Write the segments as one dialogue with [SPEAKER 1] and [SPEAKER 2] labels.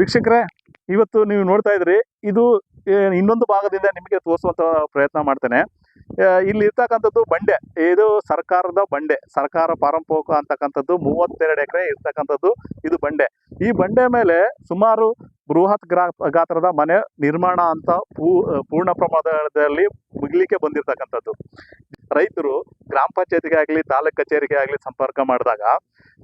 [SPEAKER 1] ವೀಕ್ಷಕರೇ, ಇವತ್ತು ನೀವು ನೋಡ್ತಾ ಇದ್ರಿ, ಇದು ಇನ್ನೊಂದು ಭಾಗದಿಂದ ನಿಮಗೆ ತೋರಿಸುವಂತ ಪ್ರಯತ್ನ ಮಾಡ್ತೇನೆ. ಇಲ್ಲಿ ಇರ್ತಕ್ಕಂಥದ್ದು ಬಂಡೆ, ಇದು ಸರ್ಕಾರದ ಬಂಡೆ, ಸರ್ಕಾರ ಪಾರಂಪೋಕ ಅಂತಕ್ಕಂಥದ್ದು, ಮೂವತ್ತೆರಡು ಎಕರೆ ಇರ್ತಕ್ಕಂಥದ್ದು ಇದು ಬಂಡೆ. ಈ ಬಂಡೆ ಮೇಲೆ ಸುಮಾರು ಬೃಹತ್ ಗ್ರಾ, ಗಾತ್ರದ ಮನೆ ನಿರ್ಮಾಣ ಅಂತ ಪೂರ್ಣ ಪ್ರಮಾಣದಲ್ಲಿ ಮುಗಿಲಿಕ್ಕೆ ಬಂದಿರತಕ್ಕಂಥದ್ದು. ರೈತರು ಗ್ರಾಮ ಪಂಚಾಯತಿಗೆ ಆಗಲಿ, ತಾಲೂಕ್ ಕಚೇರಿಗೆ ಆಗಲಿ ಸಂಪರ್ಕ ಮಾಡಿದಾಗ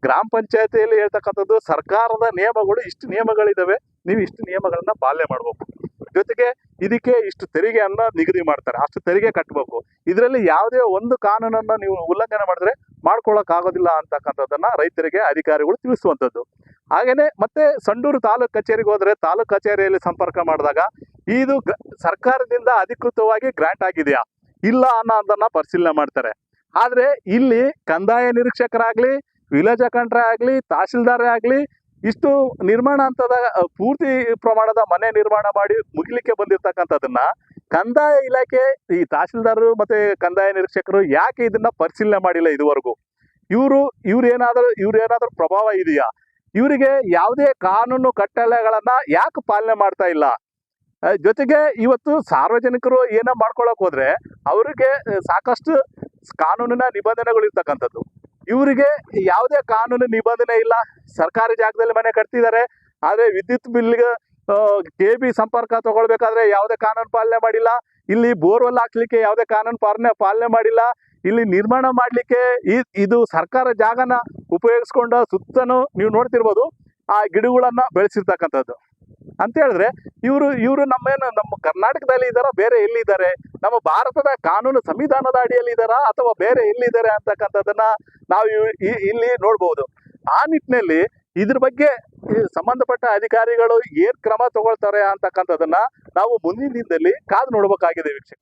[SPEAKER 1] ಗ್ರಾಮ ಪಂಚಾಯತಿಯಲ್ಲಿ ಹೇಳ್ತಕ್ಕಂಥದ್ದು ಸರ್ಕಾರದ ನಿಯಮಗಳು ಇಷ್ಟು ನಿಯಮಗಳಿದ್ದಾವೆ ನೀವು ಇಷ್ಟು ನಿಯಮಗಳನ್ನ ಪಾಲನೆ ಮಾಡಬೇಕು. ಜೊತೆಗೆ ಇದಕ್ಕೆ ಇಷ್ಟು ತೆರಿಗೆಯನ್ನ ನಿಗದಿ ಮಾಡ್ತಾರೆ, ಅಷ್ಟು ತೆರಿಗೆ ಕಟ್ಟಬೇಕು ಇದರಲ್ಲಿ ಯಾವುದೇ ಒಂದು ಕಾನೂನನ್ನ ನೀವು ಉಲ್ಲಂಘನೆ ಮಾಡಿದ್ರೆ ಮಾಡ್ಕೊಳಕ್ ಆಗೋದಿಲ್ಲ ಅಂತಕ್ಕಂಥದ್ದನ್ನ ರೈತರಿಗೆ ಅಧಿಕಾರಿಗಳು ತಿಳಿಸುವಂಥದ್ದು. ಹಾಗೇನೆ ಮತ್ತೆ ಸಂಡೂರು ತಾಲೂಕ್ ಕಚೇರಿಗೆ ಹೋದ್ರೆ ತಾಲೂಕ್ ಕಚೇರಿಯಲ್ಲಿ ಸಂಪರ್ಕ ಮಾಡಿದಾಗ ಇದು ಸರ್ಕಾರದಿಂದ ಅಧಿಕೃತವಾಗಿ ಗ್ರಾಂಟ್ ಆಗಿದೆಯಾ? ಇಲ್ಲ ಅನ್ನೋದನ್ನ ಪರಿಶೀಲನೆ ಮಾಡ್ತಾರೆ. ಆದರೆ ಇಲ್ಲಿ ಕಂದಾಯ ನಿರೀಕ್ಷಕರಾಗ್ಲಿ, ವಿಲೇಜ್ ಅಕೌಂಟ್ರೇ ಆಗಲಿ, ತಹಶೀಲ್ದಾರೇ ಆಗಲಿ, ಇಷ್ಟು ನಿರ್ಮಾಣ ಹಂತದ, ಪೂರ್ತಿ ಪ್ರಮಾಣದ ಮನೆ ನಿರ್ಮಾಣ ಮಾಡಿ ಮುಗಿಲಿಕ್ಕೆ ಬಂದಿರ್ತಕ್ಕಂಥದ್ದನ್ನ ಕಂದಾಯ ಇಲಾಖೆ, ಈ ತಹಶೀಲ್ದಾರರು ಮತ್ತೆ ಕಂದಾಯ ನಿರೀಕ್ಷಕರು ಯಾಕೆ ಇದನ್ನ ಪರಿಶೀಲನೆ ಮಾಡಿಲ್ಲ ಇದುವರೆಗೂ? ಇವರು, ಇವ್ರು ಏನಾದರೂ ಇವ್ರು ಏನಾದರೂ ಪ್ರಭಾವ ಇದೆಯಾ? ಇವರಿಗೆ ಯಾವುದೇ ಕಾನೂನು ಕಟ್ಟಳೆಗಳನ್ನ ಯಾಕೆ ಪಾಲನೆ ಮಾಡ್ತಾ ಇಲ್ಲ? ಜೊತೆಗೆ ಇವತ್ತು ಸಾರ್ವಜನಿಕರು ಏನೋ ಮಾಡ್ಕೊಳಕ್ ಹೋದ್ರೆ ಅವರಿಗೆ ಸಾಕಷ್ಟು ಕಾನೂನಿನ ನಿಬಂಧನೆಗಳು ಇರ್ತಕ್ಕಂಥದ್ದು. ಇವರಿಗೆ ಯಾವುದೇ ಕಾನೂನು ನಿಬಂಧನೆ ಇಲ್ಲ. ಸರ್ಕಾರಿ ಜಾಗದಲ್ಲಿ ಮನೆ ಕಟ್ತಿದ್ದಾರೆ. ಆದರೆ ವಿದ್ಯುತ್ ಬಿಲ್ಗೆ ಕೆ ಬಿ ಸಂಪರ್ಕ ತಗೊಳ್ಬೇಕಾದ್ರೆ ಯಾವುದೇ ಕಾನೂನು ಪಾಲನೆ ಮಾಡಿಲ್ಲ. ಇಲ್ಲಿ ಬೋರ್ವೆಲ್ ಹಾಕ್ಲಿಕ್ಕೆ ಯಾವುದೇ ಕಾನೂನು ಪಾಲನೆ ಪಾಲನೆ ಮಾಡಿಲ್ಲ. ಇಲ್ಲಿ ನಿರ್ಮಾಣ ಮಾಡಲಿಕ್ಕೆ ಇದು ಸರ್ಕಾರ ಜಾಗನ ಉಪಯೋಗಿಸ್ಕೊಂಡ ಸುತ್ತನೂ ನೀವು ನೋಡ್ತಿರ್ಬೋದು. ಆ ಗಿಡಗಳನ್ನು ಬೆಳೆಸಿರ್ತಕ್ಕಂಥದ್ದು. ಅಂತ ಹೇಳಿದ್ರೆ ಇವರು ಇವರು ನಮ್ಮೇನು ನಮ್ಮ ಕರ್ನಾಟಕದಲ್ಲಿ ಇದ್ದಾರಾ ಬೇರೆ ಎಲ್ಲಿದ್ದಾರೆ? ನಮ್ಮ ಭಾರತದ ಕಾನೂನು ಸಂವಿಧಾನದ ಅಡಿಯಲ್ಲಿ ಇದ್ದಾರಾ ಅಥವಾ ಬೇರೆ ಎಲ್ಲಿದ್ದಾರೆ ಅಂತಕ್ಕಂಥದ್ದನ್ನ ನಾವು ಇಲ್ಲಿ ನೋಡ್ಬೋದು. ಆ ನಿಟ್ಟಿನಲ್ಲಿ ಇದ್ರ ಬಗ್ಗೆ ಸಂಬಂಧಪಟ್ಟ ಅಧಿಕಾರಿಗಳು ಏನ್ ಕ್ರಮ ತಗೊಳ್ತಾರೆ ಅಂತಕ್ಕಂಥದ್ದನ್ನ ನಾವು ಮುಂದಿನ ದಿನದಲ್ಲಿ ಕಾದು ನೋಡ್ಬೇಕಾಗಿದೆ ವೀಕ್ಷಕ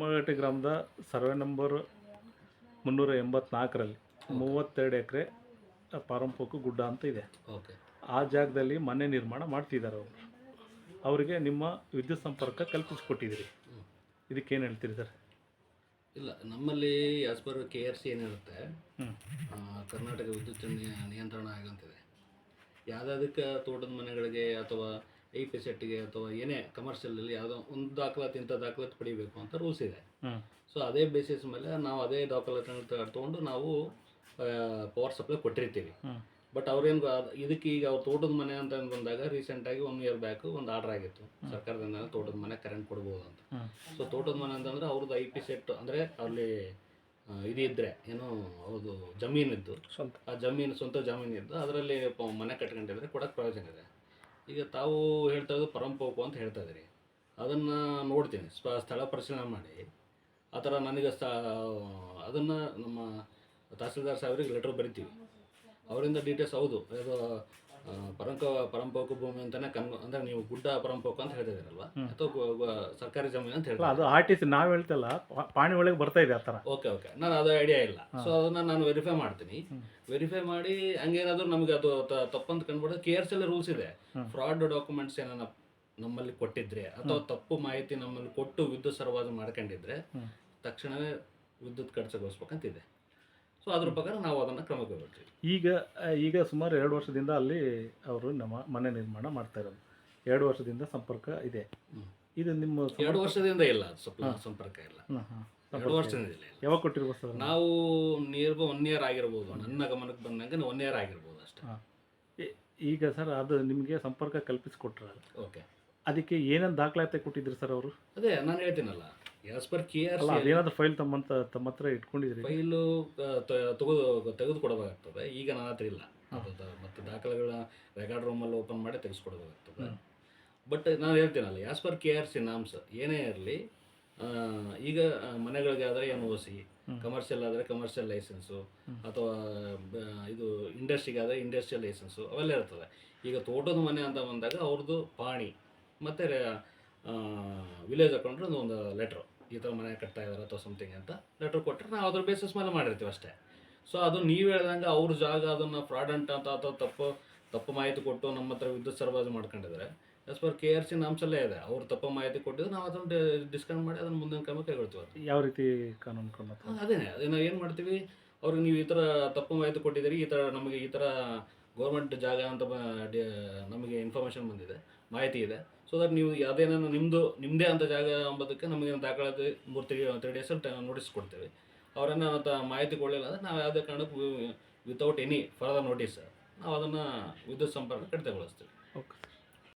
[SPEAKER 2] ಬೊಮ್ಮಗಟ್ಟಿ ಗ್ರಾಮದ ಸರ್ವೆ ನಂಬರ್ ಮುನ್ನೂರ ಎಂಬತ್ನಾಲ್ಕರಲ್ಲಿ ಮೂವತ್ತೆರಡು ಎಕರೆ ಪಾರಂಪೋಕು ಗುಡ್ಡ ಅಂತ ಇದೆ.
[SPEAKER 3] ಓಕೆ.
[SPEAKER 2] ಆ ಜಾಗದಲ್ಲಿ ಮನೆ ನಿರ್ಮಾಣ ಮಾಡ್ತಿದ್ದಾರೆ ಅವರು. ಅವರಿಗೆ ನಿಮ್ಮ ವಿದ್ಯುತ್ ಸಂಪರ್ಕ ಕಲ್ಪಿಸ್ಕೊಟ್ಟಿದ್ದೀರಿ. ಇದಕ್ಕೇನು ಹೇಳ್ತೀರಿ ಸರ್?
[SPEAKER 3] ಇಲ್ಲ ನಮ್ಮಲ್ಲಿ as per K R C ಏನಿರುತ್ತೆ ಆ, ಕರ್ನಾಟಕ ವಿದ್ಯುತ್ ನಿಯ- ನಿಯಂತ್ರಣ ಆಗಂತಿದೆ ಯಾವುದಕ್ಕೆ ತೋಟದ ಮನೆಗಳಿಗೆ ಅಥವಾ ಐ ಪಿ ಸೆಟ್ಗೆ ಅಥವಾ ಏನೇ ಕಮರ್ಷಿಯಲಲ್ಲಿ ಯಾವುದೋ ಒಂದು ದಾಖಲಾತಿ ಇಂಥ ದಾಖಲಾತಿ ಪಡಿಬೇಕು ಅಂತ ರೂಲ್ಸ್ ಇದೆ. ಸೊ ಅದೇ ಬೇಸಿಸ್ ಮೇಲೆ ನಾವು ಅದೇ ದಾಖಲಾತಿ ತಗೊಂಡು ನಾವು ಪವರ್ ಸಪ್ಲೈ ಕೊಟ್ಟಿರ್ತೀವಿ. ಬಟ್ ಅವ್ರೇನು ಇದಕ್ಕೆ ಈಗ ಅವ್ರ ತೋಟದ ಮನೆ ಅಂತ ಬಂದಾಗ ರೀಸೆಂಟಾಗಿ ಒನ್ ಇಯರ್ ಬ್ಯಾಕ್ ಒಂದು ಆರ್ಡರ್ ಆಗಿತ್ತು. ಸರ್ಕಾರದಿಂದ ತೋಟದ ಮನೆ ಕರೆಂಟ್ ಕೊಡ್ಬೋದು ಅಂತ. ಸೊ ತೋಟದ ಮನೆ ಅಂತಂದ್ರೆ ಅವ್ರದ್ದು ಐ ಪಿ ಸೆಟ್ ಅಂದರೆ ಅಲ್ಲಿ ಇದಿದ್ರೆ ಇದು ಇದ್ದರೆ ಏನು ಅವ್ರದ್ದು ಜಮೀನಿದ್ದು.
[SPEAKER 2] ಸ್ವಂತ.
[SPEAKER 3] ಆ ಜಮೀನು ಸ್ವಂತ ಜಮೀನಿದ್ದು. ಅದರಲ್ಲಿ ಮನೆ ಕಟ್ಕೊಂಡಿದ್ರೆ ಕೊಡೋಕ್ಕೆ ಪ್ರಯೋಜನ ಇದೆ. ಈಗ ತಾವು ಹೇಳ್ತಾ ಇರೋದು ಪರಂಪೋಕು ಅಂತ ಹೇಳ್ತಾ ಇದ್ದೀರಿ. ಅದನ್ನು ನೋಡ್ತೀನಿ. ಸ್ಪ ಸ್ಥಳ ಪರಿಶೀಲನೆ ಮಾಡಿ. ಆ ಥರ ನನಗೆ ಸ್ಥ ಅದನ್ನು ನಮ್ಮ ತಹಸೀಲ್ದಾರ್ ಸಾಹೇಬ್ರಿಗೆ ಲೆಟ್ರ್ ಬರಿತೀವಿ. ಅವರಿಂದ ಡೀಟೇಲ್ಸ್ ಹೌದು. ಆ, ಪರಂಕ ಪರಂಪೋಕು ಭೂಮಿ ಅಂತಾನೆ ಕನ್ ಅಂದ್ರೆ ನೀವು ಗುಡ್ಡ ಪರಂಪೋಕು ಅಂತ ಹೇಳ್ತಿದ್ದೀರಲ್ವಾ. ಅಥವಾ ಸರ್ಕಾರಿ ಜಮೀನು ಅಂತ ಹೇಳ್ತಾರೆ?
[SPEAKER 2] ಅದು ಆರ್ ಟಿ ಸಿ ನಾವು ಹೇಳ್ತಲ್ಲ ಪಾಣಿ ಒಳಗೆ ಬರ್ತಾ ಇದೆ ಆ ಥರ.
[SPEAKER 3] Okay okay. ನಾನು ಅದು ಐಡಿಯಾ ಇಲ್ಲ. ಸೊ ಅದನ್ನ ನಾನು ವೆರಿಫೈ ಮಾಡ್ತೀನಿ. ವೆರಿಫೈ ಮಾಡಿ ಹಂಗೇನಾದ್ರೂ ನಮಗೆ ಅದು ತಪ್ಪಂತ ಕಂಡ್ಬಿಡ ಕೆ ಆರ್ ರೂಲ್ಸ್ ಇದೆ. ಫ್ರಾಡ್ ಡಾಕ್ಯುಮೆಂಟ್ಸ್ ಏನಾನ ನಮ್ಮಲ್ಲಿ ಕೊಟ್ಟಿದ್ರೆ ಅಥವಾ ತಪ್ಪು ಮಾಹಿತಿ ನಮ್ಮಲ್ಲಿ ಕೊಟ್ಟು ವಿದ್ಯುತ್ ಸರಬರಾಜು ಮಾಡ್ಕೊಂಡಿದ್ರೆ ತಕ್ಷಣವೇ ವಿದ್ಯುತ್ ಕಡಿಸಗೋಸ್ಬೇಕಂತಿದೆ ಸೊ ಅದ್ರ ಪ್ರಕಾರ ನಾವು ಅದನ್ನ ಕ್ರಮ ಕೈಗೊಳ್ತೀವಿ.
[SPEAKER 2] ಈಗ ಈಗ ಸುಮಾರು ಎರಡು ವರ್ಷದಿಂದ ಅಲ್ಲಿ ಅವರು ನಮ್ಮ ಮನೆ ನಿರ್ಮಾಣ ಮಾಡ್ತಾ ಇರೋದು. ಎರಡು ವರ್ಷದಿಂದ ಸಂಪರ್ಕ ಇದೆ. ಇದು ನಿಮ್ಮ
[SPEAKER 3] ಎರಡು ವರ್ಷದಿಂದ ಇಲ್ಲ ಸ್ವಲ್ಪ ಸಂಪರ್ಕ ಇಲ್ಲ. ಎರಡು. ವರ್ಷದಿಂದ ಇಲ್ಲ
[SPEAKER 2] ಯಾವಾಗ ಕೊಟ್ಟಿರ್ಬೋದು ಸರ್
[SPEAKER 3] ನಾವು ನಿಯರ್ ಒನ್ ಇಯರ್ ಆಗಿರ್ಬೋದು ನನ್ನ ಗಮನಕ್ಕೆ ಬಂದಂಗೆ ಒನ್ ಇಯರ್ ಆಗಿರ್ಬೋದು ಅಷ್ಟೇ.
[SPEAKER 2] ಈಗ ಸರ್ ಅದು ನಿಮಗೆ ಸಂಪರ್ಕ ಕಲ್ಪಿಸಿಕೊಟ್ರ
[SPEAKER 3] ಓಕೆ
[SPEAKER 2] ಅದಕ್ಕೆ ಏನೇನು ದಾಖಲಾತಿ ಕೊಟ್ಟಿದ್ರಿ ಸರ್ ಅವರು?
[SPEAKER 3] ಅದೇ ನಾನು ಹೇಳ್ತೀನಲ್ಲ ಆಸ್ ಪರ್ ಕೆ ಆರ್
[SPEAKER 2] ಅಲ್ಲ ಅದೇನಾದ್ರು ಫೈಲ್ ತಮ್ಮಂತ ತಮ್ಮ ಹತ್ರ ಇಟ್ಕೊಂಡಿದ್ರಿ
[SPEAKER 3] ಫೈಲು ತೆಗೆದು ತೆಗೆದುಕೊಡಬೇಕಾಗ್ತದೆ. ಈಗ ನನ್ನ ಹತ್ರ ಇಲ್ಲ. ಮತ್ತು ದಾಖಲೆಗಳ ರೆಕಾರ್ಡ್ ರೂಮಲ್ಲಿ ಓಪನ್ ಮಾಡಿ ತೆಗೆಸ್ಕೊಡ್ಬೇಕಾಗ್ತದೆ. ಬಟ್ ನಾನು ಹೇಳ್ತೀನಲ್ಲ as per K R C norms ಏನೇ ಇರಲಿ ಈಗ ಮನೆಗಳಿಗೆ ಆದರೆ ಎನ್ ಓ ಸಿ ಕಮರ್ಷಿಯಲ್ ಆದರೆ ಕಮರ್ಷಿಯಲ್ ಲೈಸೆನ್ಸು ಅಥವಾ ಇದು ಇಂಡಸ್ಟ್ರಿಗೆ ಆದರೆ ಇಂಡಸ್ಟ್ರಿಯಲ್ ಲೈಸೆನ್ಸು ಅವೆಲ್ಲ ಇರ್ತದೆ. ಈಗ ತೋಟದ ಮನೆ ಅಂತ ಬಂದಾಗ ಅವ್ರದ್ದು ಪಾಣಿ ಮತ್ತು ವಿಲೇಜ್ ಅಕೌಂಟ್ರೆ ಒಂದು ಲೆಟ್ರು ಈ ಥರ ಮನೆ ಕಟ್ತಾ ಇದ್ದಾರೆ ಅಥವಾ ಸಮಥಿಂಗ್ ಅಂತ ಲೆಟ್ರ್ ಕೊಟ್ಟರೆ ನಾವು ಅದ್ರ ಬೇಸಿಸ್ ಮೇಲೆ ಮಾಡಿರ್ತೀವಿ ಅಷ್ಟೇ. ಸೊ ಅದು ನೀವು ಹೇಳ್ದಂಗೆ ಅವ್ರ ಜಾಗ ಅದನ್ನು ಫ್ರಾಡಂಟ್ ಅಂತ ಅಥವಾ ತಪ್ಪು ತಪ್ಪು ಮಾಹಿತಿ ಕೊಟ್ಟು ನಮ್ಮ ಹತ್ರ ವಿದ್ಯುತ್ ಸರಬರಾಜು ಮಾಡ್ಕೊಂಡಿದ್ದಾರೆ. As per K R C ನಾಮ್ಸಲ್ಲೇ ಇದೆ. ಅವ್ರು ತಪ್ಪು ಮಾಹಿತಿ ಕೊಟ್ಟಿದ್ರೆ ನಾವು ಅದನ್ನು ಡಿಸ್ಕೌಂಟ್ ಮಾಡಿ ಅದನ್ನು ಮುಂದಿನ ಕ್ರಮ ಕೈಗೊಳ್ತೀವಿ
[SPEAKER 2] ಯಾವ ರೀತಿ ಕಾನೂನು ಕ್ರಮ
[SPEAKER 3] ಅದೇ ಅದೇ ಅದನ್ನ ಏನು ಮಾಡ್ತೀವಿ? ಅವ್ರಿಗೆ ನೀವು ಈ ಥರ ತಪ್ಪು ಮಾಹಿತಿ ಕೊಟ್ಟಿದ್ದೀರಿ ಈ ಥರ ನಮಗೆ ಈ ಥರ ಗೌರ್ಮೆಂಟ್ ಜಾಗ ಅಂತ ನಮಗೆ ಇನ್ಫಾರ್ಮೇಷನ್ ಬಂದಿದೆ ಮಾಹಿತಿ ಇದೆ. ಸೊ ದಟ್ ನೀವು ಅದೇನೋ ನಿಮ್ಮದು ನಿಮ್ಮದೇ ಅಂತ ಜಾಗ ಅಂಬೋದಕ್ಕೆ ನಮಗೆ ದಾಖಲಾತಿ ಮೂರು ತ್ರೀ ತ್ರೀ ಡೇಸಲ್ಲಿ ನೋಟಿಸ್ ಕೊಡ್ತೇವೆ. ಅವರನ್ನು ಅಂತ ಮಾಹಿತಿ ಕೊಡಲಿಲ್ಲ ಅಂದರೆ ನಾವು ಯಾವುದೇ ಕಾರಣಕ್ಕೂ ವಿತೌಟ್ ಎನಿ ಫರ್ದರ್ ನೋಟಿಸ್ ನಾವು ಅದನ್ನು ವಿದ್ಯುತ್ ಸಂಪರ್ಕ ಕಡಿತಗೊಳಿಸ್ತೀವಿ.
[SPEAKER 2] ಓಕೆ